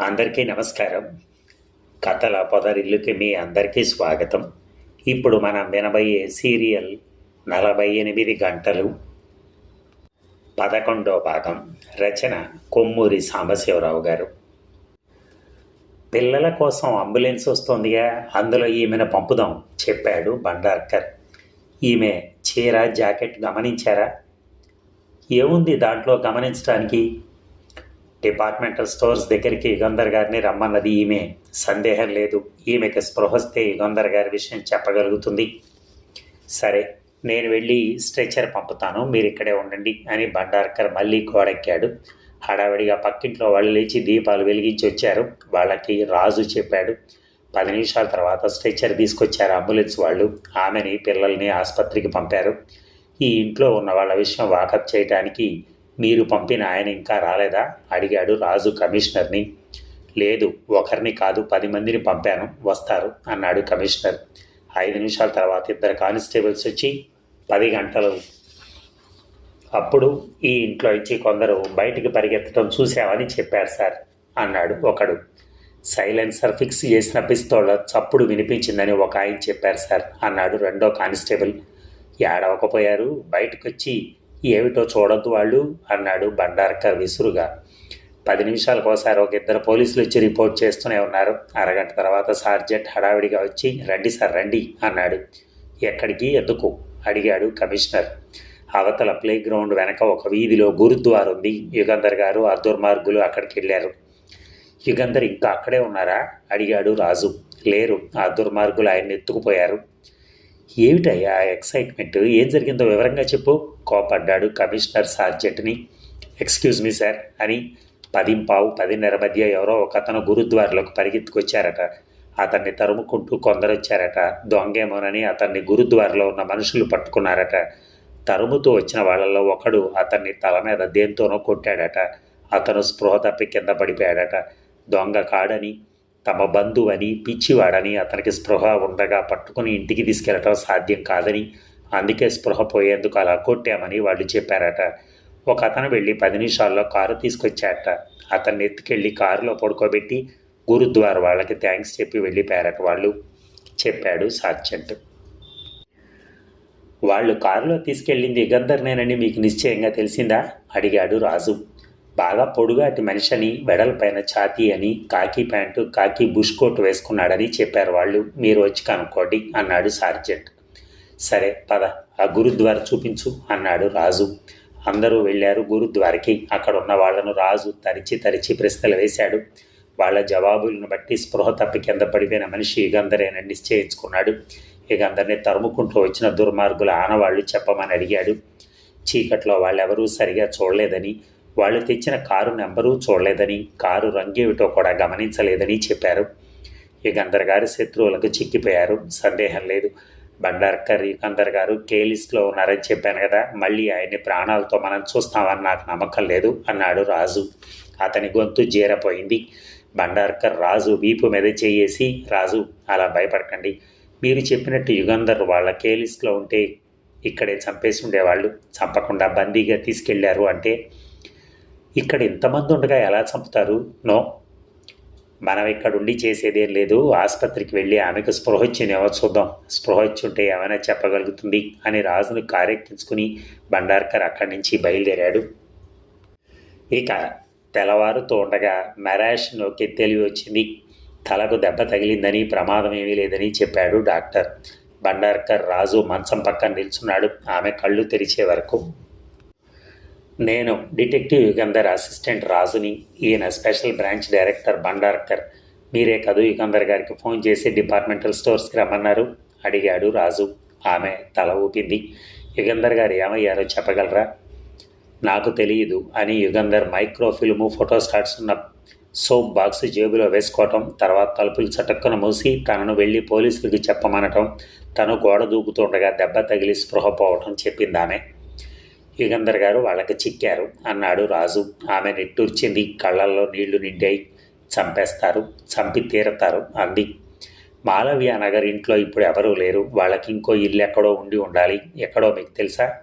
అందరికీ నమస్కారం. కథల పొదరిల్లుకి మీ అందరికీ స్వాగతం. ఇప్పుడు మనం వినబోయే సీరియల్ నలభై ఎనిమిది గంటలు. పదకొండో భాగం. రచన కొమ్మూరి సాంబశివరావు గారు. పిల్లల కోసం అంబులెన్స్ వస్తోందిగా అందులో ఈమెను పంపుదాం చెప్పాడు బండార్కర్. ఈమె చీర జాకెట్ గమనించారా? ఏముంది దాంట్లో గమనించడానికి? డిపార్ట్మెంటల్ స్టోర్స్ దగ్గరికి యుగంధర్ గారిని రమ్మన్నది ఈమె. సందేహం లేదు. ఈమెకి స్పృహస్తే యుగంధర్ గారి విషయం చెప్పగలుగుతుంది. సరే నేను వెళ్ళి స్ట్రెచర్ పంపుతాను. మీరు ఇక్కడే ఉండండి అని బండార్కర్ మళ్ళీ గోడెక్కాడు. హడావిడిగా పక్కింట్లో వాళ్ళు లేచి దీపాలు వెలిగించి వచ్చారు. వాళ్ళకి రాజు చెప్పాడు. పది నిమిషాల తర్వాత స్ట్రెచర్ తీసుకొచ్చారు అంబులెన్స్ వాళ్ళు. ఆమెని పిల్లల్ని ఆసుపత్రికి పంపారు. ఈ ఇంట్లో ఉన్న వాళ్ళ విషయం వాకప్ చేయడానికి మీరు పంపిన ఆయన ఇంకా రాలేదా? అడిగాడు రాజు కమిషనర్ని. లేదు ఒకరిని కాదు పది మందిని పంపాను వస్తారు అన్నాడు కమిషనర్. ఐదు నిమిషాల తర్వాత ఇద్దరు కానిస్టేబుల్స్ వచ్చి పది గంటలు. అప్పుడు ఈ ఇంట్లో ఇచ్చి కొందరు బయటికి పరిగెత్తడం చూసామని చెప్పారు సార్ అన్నాడు ఒకడు. సైలెన్సర్ ఫిక్స్ చేసిన పిస్తోళ్ళ చప్పుడు వినిపించిందని ఒక ఆయన చెప్పారు సార్ అన్నాడు రెండో కానిస్టేబుల్. ఏడవకపోయారు బయటకొచ్చి ఏమిటో చూడొద్దు వాళ్ళు అన్నాడు బండార్కర్ విసురుగా. పది నిమిషాలకు ఒకసారి ఒక ఇద్దరు పోలీసులు వచ్చి రిపోర్ట్ చేస్తూనే ఉన్నారు. అరగంట తర్వాత సార్జెంట్ హడావిడిగా వచ్చి రండి సార్ రండి అన్నాడు. ఎక్కడికి? ఎందుకు? అడిగాడు కమిషనర్. అవతల ప్లే గ్రౌండ్ వెనక ఒక వీధిలో గురుద్వార ఉంది. యుగంధర్ గారు ఆ దుర్మార్గులు అక్కడికి వెళ్ళారు. యుగంధర్ ఇంకా అక్కడే ఉన్నారా? అడిగాడు రాజు. లేరు. ఆ దుర్మార్గులు ఆయన్ని ఎత్తుకుపోయారు. ఏమిటయ్యా ఎక్సైట్మెంట్? ఏం జరిగిందో వివరంగా చెప్పు. కోపడ్డాడు కమిషనర్ సార్జెంట్ని. ఎక్స్క్యూజ్ మీ సార్ అని పదింపావు పదిన్నర మధ్య ఎవరో ఒక అతను గురుద్వారలోకి పరిగెత్తుకొచ్చారట. అతన్ని తరుముకుంటూ కొందరొచ్చారట. దొంగేమోనని అతన్ని గురుద్వారలో ఉన్న మనుషులు పట్టుకున్నారట. తరుముతూ వచ్చిన వాళ్ళల్లో ఒకడు అతన్ని తల మీద దేంతోనో కొట్టాడట. అతను స్పృహ తప్పి కింద పడిపోయాడట. దొంగ కాడని తమ బంధువని పిచ్చివాడని అతనికి స్పృహ ఉండగా పట్టుకుని ఇంటికి తీసుకెళ్ళటం సాధ్యం కాదని అందుకే స్పృహ పోయేందుకు అలా కొట్టామని వాళ్ళు చెప్పారట. ఒక అతను వెళ్ళి పది నిమిషాల్లో కారు తీసుకొచ్చాట అతన్ని ఎత్తుకెళ్ళి కారులో పడుకోబెట్టి గురుద్వార వాళ్ళకి థ్యాంక్స్ చెప్పి వెళ్ళిపోయారట వాళ్ళు. చెప్పాడు సార్జెంట్ వాళ్ళు కారులో తీసుకెళ్ళింది యుగంధర్నేనని మీకు నిశ్చయంగా తెలిసిందా? అడిగాడు రాజు. బాగా పొడుగాటి మనిషిని వెడలపైన ఛాతీ అని కాకి ప్యాంటు కాకి బుష్ కోట్ వేసుకున్నాడని చెప్పారు వాళ్ళు. మీరు వచ్చి కనుక్కోండి అన్నాడు సార్జెంట్ సరే పద. ఆ గురుద్వార చూపించు అన్నాడు రాజు. అందరూ వెళ్ళారు గురుద్వారకి. అక్కడ ఉన్న వాళ్ళను రాజు తరిచి తరిచి ప్రశ్నలు వేశాడు. వాళ్ళ జవాబులను బట్టి స్పృహ తప్పి కింద పడిపోయిన మనిషి యుగంధరేనని నిశ్చయించుకున్నాడు. యుగంధర్ని తరుముకుంటూ వచ్చిన దుర్మార్గుల ఆనవాళ్ళు చెప్పమని అడిగాడు. చీకట్లో వాళ్ళెవరూ సరిగా చూడలేదని వాళ్ళు తెచ్చిన కారు నెంబరు చూడలేదని కారు రంగేమిటో కూడా గమనించలేదని చెప్పారు. యుగంధర్ గారు శత్రువులకు చిక్కిపోయారు. సందేహం లేదు. బండార్కర్ యుగంధర్ గారు కే లిస్ట్లో ఉన్నారని చెప్పాను కదా. మళ్ళీ ఆయన్ని ప్రాణాలతో మనం చూస్తామని నాకు నమ్మకం లేదు అన్నాడు రాజు. అతని గొంతు జీరపోయింది. బండార్కర్ రాజు వీపు మీద చేయేసి రాజు అలా భయపడకండి. మీరు చెప్పినట్టు యుగంధర్ వాళ్ళ కే లిస్ట్లో ఉంటే ఇక్కడే చంపేసి ఉండేవాళ్ళు. చంపకుండా బందీగా తీసుకెళ్ళారు అంటే ఇక్కడ ఇంతమంది ఉండగా ఎలా చంపుతారు? నో మనం ఇక్కడుండి చేసేదేం లేదు. ఆసుపత్రికి వెళ్ళి ఆమెకు స్పృహ ఎవరు చూద్దాం. స్పృహ వచ్చి ఉంటే ఏమైనా చెప్పగలుగుతుంది అని రాజును కారెక్కించుకుని బండార్కర్ అక్కడి నుంచి బయలుదేరాడు. ఇక తెల్లవారుతూ ఉండగా మెరాష్ నొక్కి తెలివి వచ్చింది. తలకు దెబ్బ తగిలిందని ప్రమాదం ఏమీ లేదని చెప్పాడు డాక్టర్. బండార్కర్ రాజు మంచం పక్కన నిల్చున్నాడు. ఆమె కళ్ళు తెరిచే వరకు నేను డిటెక్టివ్ యుగంధర్ అసిస్టెంట్ రాజుని ఈయన స్పెషల్ బ్రాంచ్ డైరెక్టర్ బండార్కర్. మీరే కదూ యుగంధర్ గారికి ఫోన్ చేసి డిపార్ట్మెంటల్ స్టోర్స్కి రమ్మన్నారు. అడిగాడు రాజు. ఆమె తల ఊపింది. యుగంధర్ గారు ఏమయ్యారో చెప్పగలరా? నాకు తెలియదు అని యుగంధర్ మైక్రోఫిల్ము ఫోటోస్టాట్స్ ఉన్న సోప్ బాక్స్ జేబులో వేసుకోవటం తర్వాత తలుపులు చటక్కున మూసి తనను వెళ్ళి పోలీసులకు చెప్పమనటం తను గోడ దూకుతుండగా దెబ్బ తగిలి స్పృహ పోవటం చెప్పింది ఆమె యుగంధర్ గారు వాళ్ళకి చిక్కారు. అన్నాడు రాజు. ఆమె నిట్టూర్చింది. కళ్ళల్లో నీళ్ళు నిండాయి. చంపేస్తారు. చంపి తీరతారు. అంది. మాలవ్య నగర్ ఇంట్లో ఇప్పుడు ఎవరూ లేరు. వాళ్ళకి ఇంకో ఇల్లు ఎక్కడో ఉండి ఉండాలి. ఎక్కడో మీకు తెలుసా?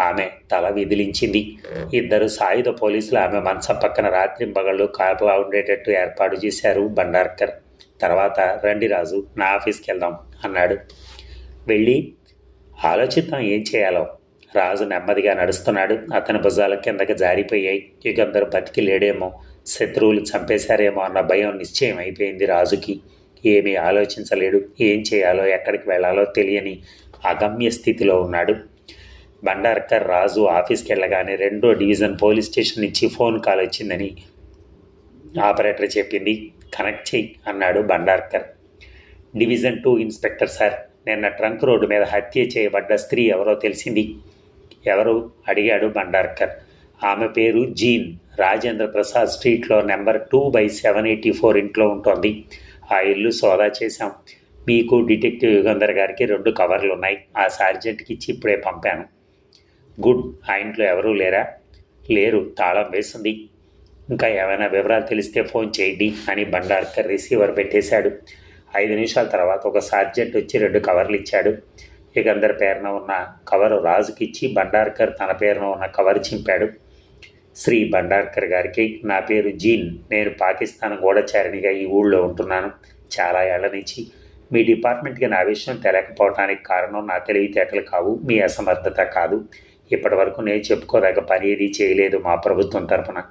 ఆమె తల విదిలించింది. ఇద్దరు సాయుధ పోలీసులు ఆమె మంచం పక్కన రాత్రింబగళ్ళు కాపలా ఉండేటట్టు ఏర్పాటు చేశారు బండార్కర్. తర్వాత రండి రాజు నా ఆఫీస్కి వెళ్దాం అన్నాడు. వెళ్ళి ఆలోచిద్దాం ఏం చేయాలో. రాజు నెమ్మదిగా నడుస్తున్నాడు. అతని భుజాల కిందకి జారిపోయాయి. యుగంధర్ బతికి లేడేమో శత్రువులు చంపేశారేమో అన్న భయం నిశ్చయం అయిపోయింది రాజుకి. ఏమీ ఆలోచించలేడు. ఏం చేయాలో ఎక్కడికి వెళ్ళాలో తెలియని అగమ్య స్థితిలో ఉన్నాడు. బండార్కర్ రాజు ఆఫీస్కి వెళ్ళగానే రెండో డివిజన్ పోలీస్ స్టేషన్ నుంచి ఫోన్ కాల్ వచ్చిందని ఆపరేటర్ చెప్పింది. కనెక్ట్ చేయి అన్నాడు Bandarkar. Division two inspector sir నిన్న ట్రంక్ రోడ్డు మీద హత్య చేయబడ్డ స్త్రీ ఎవరో తెలిసింది. ఎవరు? అడిగాడు బండార్కర్. ఆమె పేరు జీన్. రాజేంద్ర ప్రసాద్ స్ట్రీట్లో number two by seven eighty four ఇంట్లో ఉంటుంది. ఆ ఇల్లు సోదా చేశాం. మీకు డిటెక్టివ్ యుగంధర్ గారికి రెండు కవర్లు ఉన్నాయి ఆ సార్జెంట్కి ఇచ్చి ఇప్పుడే పంపాను. గుడ్. ఆ ఇంట్లో ఎవరూ లేరా? లేరు. తాళం వేసింది. ఇంకా ఏమైనా వివరాలు తెలిస్తే ఫోన్ చేయండి అని బండార్కర్ రిసీవర్ పెట్టేశాడు. ఐదు నిమిషాల తర్వాత ఒక సార్జెంట్ వచ్చి రెండు కవర్లు ఇచ్చాడు. యుగంధర్ పేరున ఉన్న కవరు రాజుకిచ్చి భండార్కర్ తన పేరున ఉన్న కవర్ చింపాడు. శ్రీ భండార్కర్ గారికి నా పేరు జీన్ నేను పాకిస్తాన్ గూఢచారిణిగా ఈ ఊళ్ళో ఉంటున్నాను. చాలా ఏళ్ళ నుంచి మీ డిపార్ట్మెంట్కి నా విషయం తెలియకపోవటానికి కారణం నా తెలివితేటలు కావు మీ అసమర్థత కాదు. ఇప్పటి వరకు నేను చెప్పుకోదగ్గ పని ఏది చేయలేదు మా ప్రభుత్వం తరపున.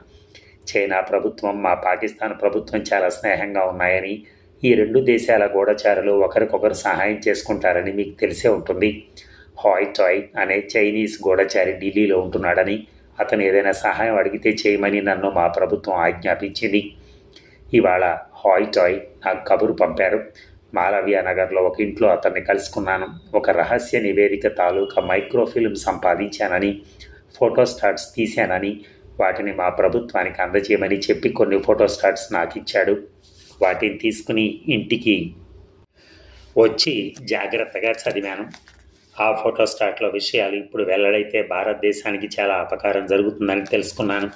చైనా ప్రభుత్వం మా పాకిస్తాన్ ప్రభుత్వం చాలా స్నేహంగా ఉన్నాయని ఈ రెండు దేశాల గూఢచారులు ఒకరికొకరు సహాయం చేసుకుంటారని మీకు తెలిసే ఉంటుంది. హాయ్ టాయ్ అనే చైనీస్ గూఢచారి ఢిల్లీలో ఉంటున్నాడని అతను ఏదైనా సహాయం అడిగితే చేయమని నన్ను మా ప్రభుత్వం ఆజ్ఞాపించింది. ఇవాళ హాయ్ టాయ్ నాకు కబురు పంపారు. మాలవ్య నగర్లో ఒక ఇంట్లో అతన్ని కలుసుకున్నాను. ఒక రహస్య నివేదిక తాలూకా మైక్రోఫిల్మ్ సంపాదించానని ఫోటోస్టాట్స్ తీశానని వాటిని మా ప్రభుత్వానికి అందజేయమని చెప్పి కొన్ని ఫోటోస్టాట్స్ నాకు ఇచ్చాడు వాటిని తీసుకుని ఇంటికి వచ్చి జాగ్రత్తగా చదివాను. ఆ ఫోటోస్టాట్లో విషయాలు ఇప్పుడు వెల్లడైతే భారతదేశానికి చాలా అపకారం జరుగుతుందని తెలుసుకున్నాను.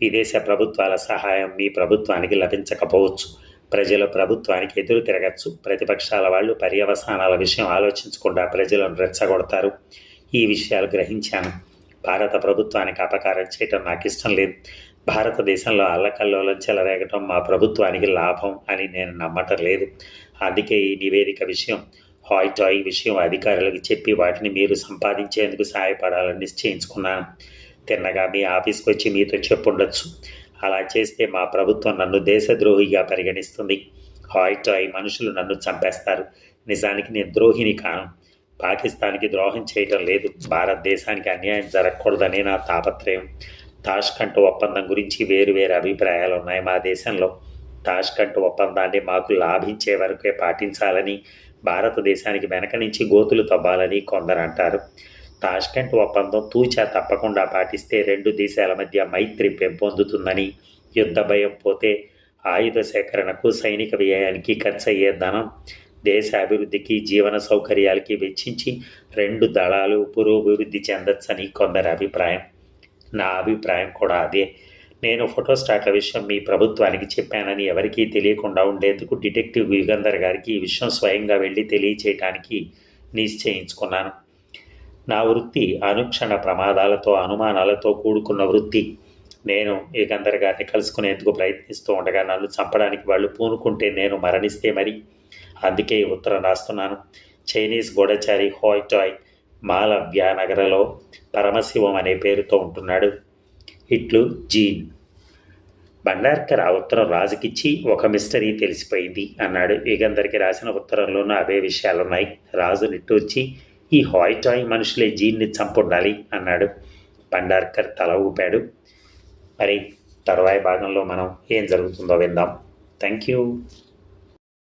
విదేశ ప్రభుత్వాల సహాయం మీ ప్రభుత్వానికి లభించకపోవచ్చు. ప్రజలు ప్రభుత్వానికి ఎదురు తిరగచ్చు. ప్రతిపక్షాల వాళ్ళు పర్యవసానాల విషయం ఆలోచించకుండా ప్రజలను రెచ్చగొడతారు. ఈ విషయాలు గ్రహించాను. భారత ప్రభుత్వానికి అపకారం చేయటం నాకు ఇష్టం లేదు. భారతదేశంలో అల్లకల్లోలం చెలరేగటం మా ప్రభుత్వానికి లాభం అని నేను నమ్మటం లేదు. అందుకే ఈ నివేదిక విషయం హాయ్ టాయ్ విషయం అధికారులకు చెప్పి వాటిని మీరు సంపాదించేందుకు సహాయపడాలని నిశ్చయించుకున్నాను. తిన్నగా మీ ఆఫీస్కి వచ్చి మీతో చెప్పుండొచ్చు. అలా చేస్తే మా ప్రభుత్వం నన్ను దేశద్రోహిగా పరిగణిస్తుంది. హాయ్ టాయ్ మనుషులు నన్ను చంపేస్తారు. నిజానికి నేను ద్రోహిని కాను. పాకిస్తాన్కి ద్రోహం చేయటం లేదు. భారతదేశానికి అన్యాయం జరగకూడదనే నా తాపత్రయం. తాష్కంట్ ఒప్పందం గురించి వేరు వేరు అభిప్రాయాలు ఉన్నాయి మా దేశంలో. తాష్కంట్ ఒప్పందాన్ని మాకు లాభించే వరకే పాటించాలని భారతదేశానికి వెనక నుంచి గోతులు తవ్వాలని కొందరు అంటారు. తాష్కెంట్ ఒప్పందం తూచా తప్పకుండా పాటిస్తే రెండు దేశాల మధ్య మైత్రి పెంపొందుతుందని యుద్ధ భయం పోతే ఆయుధ సేకరణకు సైనిక వ్యయానికి ఖర్చయ్యే ధనం దేశ అభివృద్ధికి జీవన సౌకర్యాలకి వెచ్చించి రెండు దళాలు పురోభివృద్ధి చెందొచ్చని కొందరి అభిప్రాయం. నా అభిప్రాయం కూడా అదే. నేను ఫోటోస్టాట్ల విషయం మీ ప్రభుత్వానికి చెప్పానని ఎవరికీ తెలియకుండా ఉండేందుకు డిటెక్టివ్ యుగంధర్ గారికి ఈ విషయం స్వయంగా వెళ్ళి తెలియచేయటానికి నిశ్చయించుకున్నాను. నా వృత్తి అనుక్షణ ప్రమాదాలతో అనుమానాలతో కూడుకున్న వృత్తి. నేను యుగంధర్ గారిని కలుసుకునేందుకు ప్రయత్నిస్తూ ఉండగా నన్ను చంపడానికి వాళ్ళు పూనుకుంటే నేను మరణిస్తే మరి. అందుకే ఉత్తరం రాస్తున్నాను. చైనీస్ గూఢచారి హాయ్ టాయ్ మాలవ్యా నగరలో పరమశివం అనే పేరుతో ఉంటున్నాడు ఇట్లు జీన్. బండార్కర్ ఆ ఉత్తరం రాజుకిచ్చి ఒక మిస్టరీ తెలిసిపోయింది అన్నాడు. యుగంధర్కి రాసిన ఉత్తరంలోనూ అవే విషయాలున్నాయి. రాజు నిట్టూర్చి ఈ హాయ్ మనుషులే జీన్ని చంపుండాలి అన్నాడు. బండార్కర్ తల ఊపాడు. మరి తరువాయి భాగంలో మనం ఏం జరుగుతుందో విందాం. Thank you.